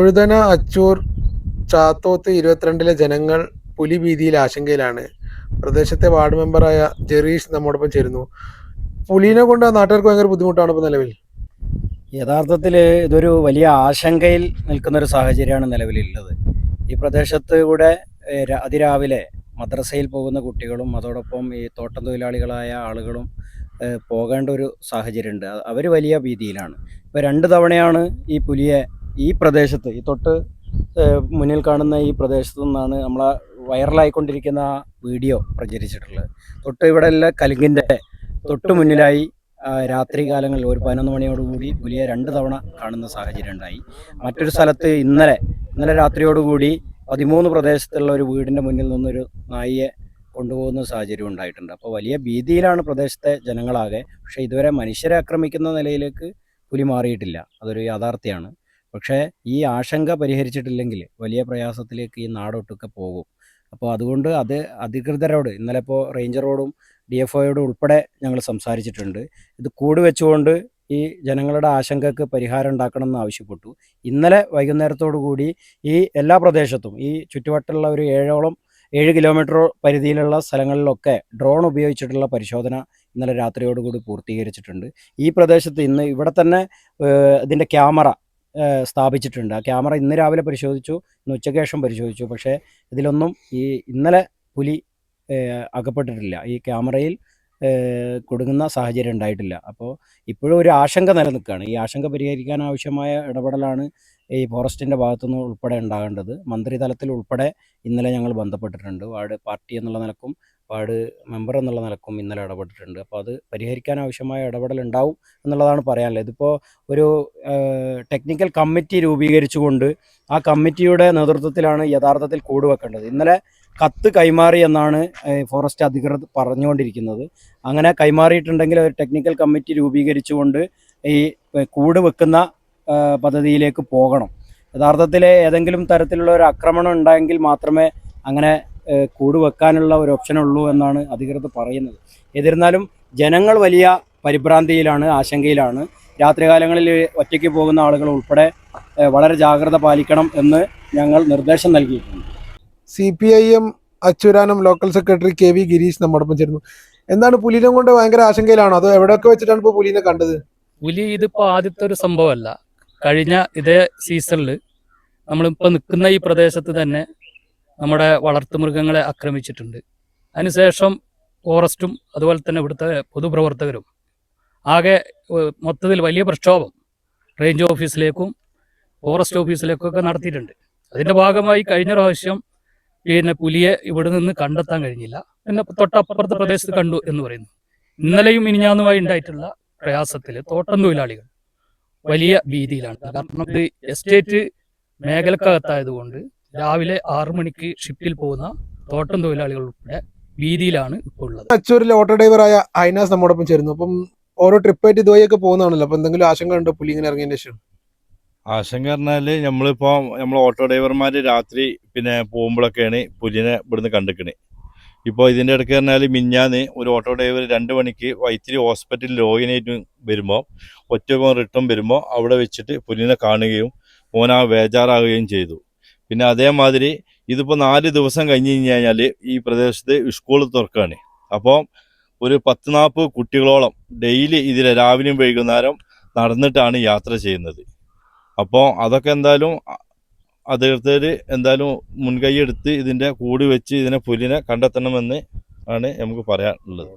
തൊഴുതന അച്ചൂർ ചാത്തോത്ത് ഇരുപത്തിരണ്ടിലെ ജനങ്ങൾ പുലി ഭീതിയിൽ ആശങ്കയിലാണ്. പ്രദേശത്തെ വാർഡ് മെമ്പറായ ജെറീഷ് നമ്മോടൊപ്പം ചേരുന്നു. പുലിനെ കൊണ്ട് ആ നാട്ടുകാർക്ക് ഭയങ്കര ബുദ്ധിമുട്ടാണ് ഇപ്പോൾ നിലവിൽ? യഥാർത്ഥത്തിൽ ഇതൊരു വലിയ ആശങ്കയിൽ നിൽക്കുന്ന ഒരു സാഹചര്യമാണ് നിലവിലുള്ളത്. ഈ പ്രദേശത്ത് കൂടെ അതിരാവിലെ മദ്രസയിൽ പോകുന്ന കുട്ടികളും അതോടൊപ്പം ഈ തോട്ടം തൊഴിലാളികളായ ആളുകളും പോകേണ്ട ഒരു സാഹചര്യമുണ്ട്. അവർ വലിയ ഭീതിയിലാണ്. ഇപ്പോൾ രണ്ട് തവണയാണ് ഈ പുലിയെ ഈ പ്രദേശത്ത് ഈ തൊട്ട് മുന്നിൽ കാണുന്ന ഈ പ്രദേശത്തു നിന്നാണ് നമ്മൾ വൈറലായിക്കൊണ്ടിരിക്കുന്ന ആ വീഡിയോ പ്രചരിച്ചിട്ടുള്ളത്. തൊട്ട് ഇവിടെ എല്ലാം കലുങ്കിന്റെ തൊട്ട് മുന്നിലായി രാത്രി കാലങ്ങളിൽ ഒരു പതിനൊന്ന് മണിയോടുകൂടി പുലിയെ രണ്ട് തവണ കാണുന്ന സാഹചര്യം ഉണ്ടായി. മറ്റൊരു സ്ഥലത്ത് ഇന്നലെ ഇന്നലെ രാത്രിയോടുകൂടി പതിമൂന്ന് പ്രദേശത്തുള്ള ഒരു വീടിന്റെ മുന്നിൽ നിന്നൊരു നായിയെ കൊണ്ടുപോകുന്ന സാഹചര്യം ഉണ്ടായിട്ടുണ്ട്. അപ്പോൾ വലിയ ഭീതിയിലാണ് പ്രദേശത്തെ ജനങ്ങളാകെ. പക്ഷേ ഇതുവരെ മനുഷ്യരെ ആക്രമിക്കുന്ന നിലയിലേക്ക് പുലി മാറിയിട്ടില്ല. അതൊരു യാഥാർത്ഥ്യമാണ്. പക്ഷേ ഈ ആശങ്ക പരിഹരിച്ചിട്ടില്ലെങ്കിൽ വലിയ പ്രയാസത്തിലേക്ക് ഈ നാടൊട്ടൊക്കെ പോകും. അപ്പോൾ അതുകൊണ്ട് അത് അധികൃതരോട് ഇന്നലെ ഇപ്പോൾ റേഞ്ചറോടും ഡി എഫ് ഒയോടും ഉൾപ്പെടെ ഞങ്ങൾ സംസാരിച്ചിട്ടുണ്ട്. ഇത് കൂടി വെച്ചുകൊണ്ട് ഈ ജനങ്ങളുടെ ആശങ്കക്ക് പരിഹാരം ഉണ്ടാക്കണം എന്ന് ആവശ്യപ്പെട്ടു. ഇന്നലെ കൂടി ഈ എല്ലാ പ്രദേശത്തും ഈ ചുറ്റുവട്ടുള്ള ഒരു ഏഴോളം ഏഴ് കിലോമീറ്റർ പരിധിയിലുള്ള സ്ഥലങ്ങളിലൊക്കെ ഡ്രോൺ ഉപയോഗിച്ചിട്ടുള്ള പരിശോധന ഇന്നലെ രാത്രിയോടുകൂടി പൂർത്തീകരിച്ചിട്ടുണ്ട്. ഈ പ്രദേശത്ത് ഇന്ന് ഇവിടെ തന്നെ ഇതിന്റെ ക്യാമറ സ്ഥാപിച്ചിട്ടുണ്ട്. ആ ക്യാമറ ഇന്ന് രാവിലെ പരിശോധിച്ചു ഇന്ന് ഉച്ചയ്ക്ക് ശേഷം പരിശോധിച്ചു. പക്ഷേ ഇതിലൊന്നും ഈ ഇന്നലെ പുലി അകപ്പെട്ടിട്ടില്ല. ഈ ക്യാമറയിൽ കൊടുങ്ങുന്ന സാഹചര്യം ഉണ്ടായിട്ടില്ല. അപ്പോൾ ഇപ്പോഴും ഒരു ആശങ്ക നിലനിൽക്കുകയാണ്. ഈ ആശങ്ക പരിഹരിക്കാൻ ആവശ്യമായ ഇടപെടലാണ് ഈ ഫോറസ്റ്റിന്റെ ഭാഗത്തുനിന്ന് ഉൾപ്പെടെ ഉണ്ടാകേണ്ടത്. മന്ത്രിതലത്തിൽ ഉൾപ്പെടെ ഇന്നലെ ഞങ്ങൾ ബന്ധപ്പെട്ടിട്ടുണ്ട്. വാർഡ് പാർട്ടി എന്നുള്ള നിലക്കും വാർഡ് മെമ്പർ എന്നുള്ള നിലക്കും ഇന്നലെ ഇടപെട്ടിട്ടുണ്ട്. അപ്പോൾ അത് പരിഹരിക്കാൻ ആവശ്യമായ ഇടപെടൽ ഉണ്ടാവും എന്നുള്ളതാണ് പറയാനുള്ളത്. ഇതിപ്പോൾ ഒരു ടെക്നിക്കൽ കമ്മിറ്റി രൂപീകരിച്ചുകൊണ്ട് ആ കമ്മിറ്റിയുടെ നേതൃത്വത്തിലാണ് യഥാർത്ഥത്തിൽ കൂട് വെക്കേണ്ടത്. ഇന്നലെ കത്ത് കൈമാറി എന്നാണ് ഫോറസ്റ്റ് അധികൃതർ പറഞ്ഞുകൊണ്ടിരിക്കുന്നത്. അങ്ങനെ കൈമാറിയിട്ടുണ്ടെങ്കിൽ ഒരു ടെക്നിക്കൽ കമ്മിറ്റി രൂപീകരിച്ചുകൊണ്ട് ഈ കൂട് വെക്കുന്ന പദ്ധതിയിലേക്ക് പോകണം. യഥാർത്ഥത്തിൽ ഏതെങ്കിലും തരത്തിലുള്ള ഒരു ആക്രമണം ഉണ്ടായെങ്കിൽ മാത്രമേ അങ്ങനെ കൂട് വെക്കാനുള്ള ഒരു ഓപ്ഷൻ ഉള്ളൂ എന്നാണ് അധികൃതർ പറയുന്നത്. എന്നിരുന്നാലും ജനങ്ങൾ വലിയ പരിഭ്രാന്തിയിലാണ് ആശങ്കയിലാണ്. രാത്രികാലങ്ങളിൽ ഒറ്റയ്ക്ക് പോകുന്ന ആളുകൾ ഉൾപ്പെടെ വളരെ ജാഗ്രത പാലിക്കണം എന്ന് ഞങ്ങൾ നിർദ്ദേശം നൽകിയിട്ടുണ്ട്. C P I M Achooranam local secretary K V Girish നമ്മോടൊപ്പം ചേരുന്നു. എന്താണ് പുലിനെ കൊണ്ട് ഭയങ്കര ആശങ്കയിലാണോ? അതോ എവിടെയൊക്കെ വെച്ചിട്ടാണ് ഇപ്പോൾ പുലിനെ കണ്ടത്? പുലി ഇതിപ്പോൾ ആദ്യത്തെ ഒരു സംഭവമല്ല. കഴിഞ്ഞ ഇതേ സീസണിൽ നമ്മളിപ്പോൾ നിൽക്കുന്ന ഈ പ്രദേശത്ത് തന്നെ നമ്മുടെ വളർത്തുമൃഗങ്ങളെ ആക്രമിച്ചിട്ടുണ്ട്. അതിനുശേഷം ഫോറസ്റ്റും അതുപോലെ തന്നെ ഇവിടുത്തെ പൊതുപ്രവർത്തകരും ആകെ മൊത്തത്തിൽ വലിയ പ്രക്ഷോഭം റേഞ്ച് ഓഫീസിലേക്കും ഫോറസ്റ്റ് ഓഫീസിലേക്കും ഒക്കെ നടത്തിയിട്ടുണ്ട്. അതിന്റെ ഭാഗമായി കഴിഞ്ഞ പ്രാവശ്യം പിന്നെ പുലിയെ ഇവിടെ നിന്ന് കണ്ടെത്താൻ കഴിഞ്ഞില്ല. പിന്നെ തൊട്ടപ്പുറത്തെ പ്രദേശത്ത് കണ്ടു എന്ന് പറയുന്നു. ഇന്നലെയും ഇനിഞ്ഞാന്നുമായി ഉണ്ടായിട്ടുള്ള പ്രയാസത്തിൽ തോട്ടം തൊഴിലാളികൾ വലിയ ഭീതിയിലാണ്. കാരണം ഇത് എസ്റ്റേറ്റ് മേഖലക്കകത്തായതുകൊണ്ട് രാവിലെ ആറു മണിക്ക് ഷിഫ്റ്റിൽ പോകുന്ന തോട്ടം തൊഴിലാളികൾ ഉൾപ്പെടെ വീതിയിലാണ് ഇപ്പോൾ ഉള്ളത്. അച്ചൂരിലെ ഓട്ടോ ഡ്രൈവറായ ഐനാസ് നമ്മോടൊപ്പം ചേരുന്നു. അപ്പം ഓരോ ട്രിപ്പായിട്ട് ഇതുവഴിയൊക്കെ പോകുന്നതാണല്ലോ. അപ്പം എന്തെങ്കിലും ആശങ്ക ഉണ്ടോ? പുലി ഇങ്ങനെ ഇറങ്ങിയതിന് ശേഷം? ആശങ്ക പറഞ്ഞാൽ നമ്മളിപ്പോ നമ്മൾ ഓട്ടോ ഡ്രൈവർമാർ രാത്രി പിന്നെ പോകുമ്പോഴൊക്കെയാണ് പുലിനെ ഇവിടുന്ന് കണ്ടിക്കണേ. ഇപ്പോൾ ഇതിന്റെ ഇടയ്ക്ക് പറഞ്ഞാൽ മിഞ്ഞാന്ന് ഒരു ഓട്ടോ ഡ്രൈവർ രണ്ട് മണിക്ക് വൈത്തിരി ഹോസ്പിറ്റലിൽ രോഗിനായിട്ട് വരുമ്പോൾ ഒറ്റ റിട്ടേൺ വരുമ്പോൾ അവിടെ വെച്ചിട്ട് പുലിനെ കാണുകയും മോനാ ആ ബേജാറാകുകയും ചെയ്തു. പിന്നെ അതേമാതിരി ഇതിപ്പോൾ നാല് ദിവസം കഴിഞ്ഞ് കഴിഞ്ഞ് കഴിഞ്ഞാൽ ഈ പ്രദേശത്ത് സ്കൂൾ തുറക്കുകയാണ് അപ്പോൾ ഒരു പത്ത് നാൽപ്പത് കുട്ടികളോളം ഡെയിലി ഇതിൽ രാവിലെയും വൈകുന്നേരം നടന്നിട്ടാണ് യാത്ര ചെയ്യുന്നത്. അപ്പോൾ അതൊക്കെ എന്തായാലും അധികൃതർ എന്തായാലും മുൻകൈ എടുത്ത് ഇതിന്റെ കൂടി വെച്ച് ഇതിനെ പുലിനെ കണ്ടെത്തണമെന്ന് ആണ് നമുക്ക് പറയാനുള്ളത്.